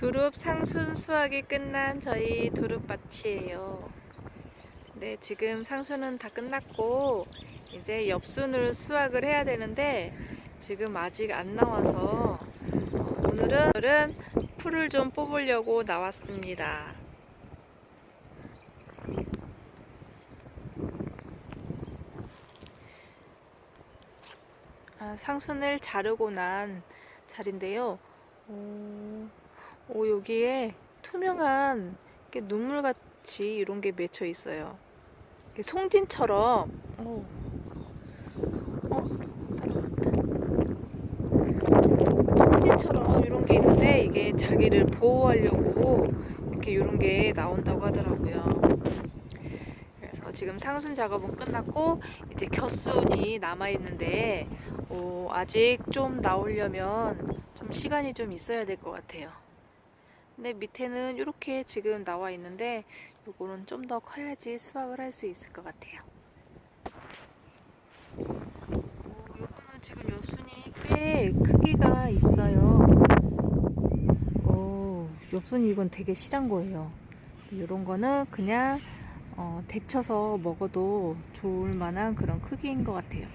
두릅 상순 수확이 끝난 저희 두릅밭이에요. 네, 지금 상순은 다 끝났고 이제 엽순을 수확을 해야 되는데 지금 아직 안 나와서 어, 오늘은 오늘은 풀을 좀 뽑으려고 나왔습니다. 아, 상순을 자르고 난 자리인데요. 오, 오, 여기에 투명한 눈물같이 이런 게 맺혀 있어요. 송진처럼. 오. 어, 따라갔다. 송진처럼 이런 게 있는데 이게 자기를 보호하려고 이렇게 이런 게 나온다고 하더라고요. 그래서 지금 상순 작업은 끝났고 이제 겨순이 남아 있는데 어, 아직 좀 나오려면 좀 시간이 좀 있어야 될 것 같아요. 근데 밑에는 이렇게 지금 나와 있는데 요거는 좀 더 커야지 수확을 할 수 있을 것 같아요. 어, 요거는 지금 엽순이 꽤 크기가 있어요. 오, 엽순이 이건 되게 실한 거예요. 이런 거는 그냥 어, 데쳐서 먹어도 좋을 만한 그런 크기인 것 같아요.